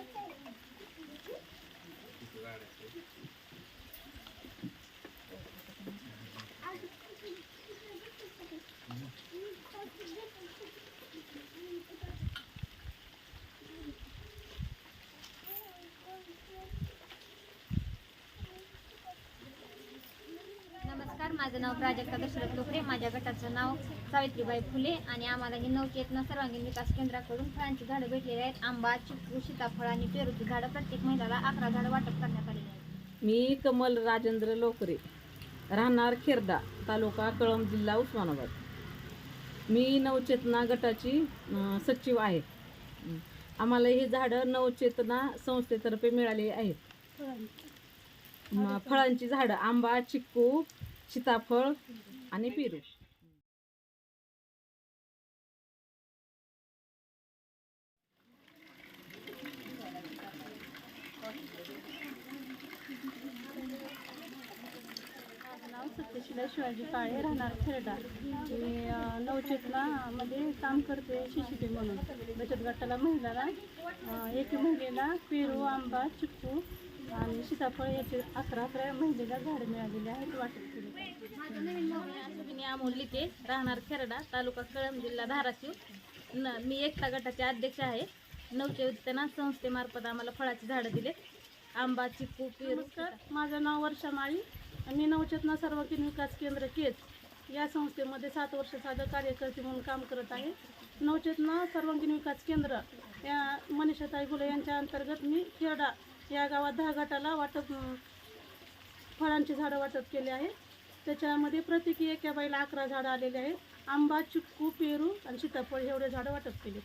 Okay. नमस्कार माझं नाव प्राजक्ता दशरथ लोकरे माझ्या गटाचं नाव सावित्रीबाई फुले आणि आम्हाला ही नवचेतना सर्वांगीण विकास केंद्राकडून फळांची झाडं भेटलेली आहेत. आंबा चिक्कू सीताफळ आणि पेरूची झाडं प्रत्येक महिन्याला अकरा झाडं वाटप करण्यात आलेली आहेत. मी कमल राजेंद्र लोकरे राहणार खेरडा तालुका कळंब जिल्हा उस्मानाबाद. मी नवचेतना गटाची सचिव आहे. आम्हाला ही झाडं नवचेतना संस्थेतर्फे मिळाली आहेत. म, फळांची झाडं आंबा चिक्कू सीताफळ आणि पेरू. नाव सत्यशिला शिवाजी काळे राहणार खेरडा. मी नवचेतनामध्ये काम करते शिशिपी म्हणून. बचत गटाला महिलाला एक महिलेला पेरू आंबा चिक्कू आणि सीताफळ याचे अकरा अकरा महिलेला झाडं मिळालेले आहेत आहे अश्विनी अमोल लिके राहणार खेरडा तालुका कळंब जिल्हा धाराशिव. न मी एकता गटाचे अध्यक्ष आहे. नवचेतना संस्थेमार्फत आम्हाला फळाची झाडं दिले आंबा पेरू. नमस्कार माझं नाव वर्षा माळी. मी नवचेतना सर्वकीन विकास केंद्र केज. या संस्थेमध्ये सात वर्ष साधं कार्यकर्ते म्हणून काम करत आहे. नवचेतना सर्वांगीण विकास केंद्र या मनीषाताई गुले यांच्या अंतर्गत मी खेरडा या गावात दहा गटाला वाटप फळांची झाडं वाटप केले आहे. त्याच्यामध्ये प्रत्येकी एका बाईला अकरा झाडं आलेले आहेत. आंबा चिक्कू पेरू आणि सीताफळ एवढे झाडं वाटप केले.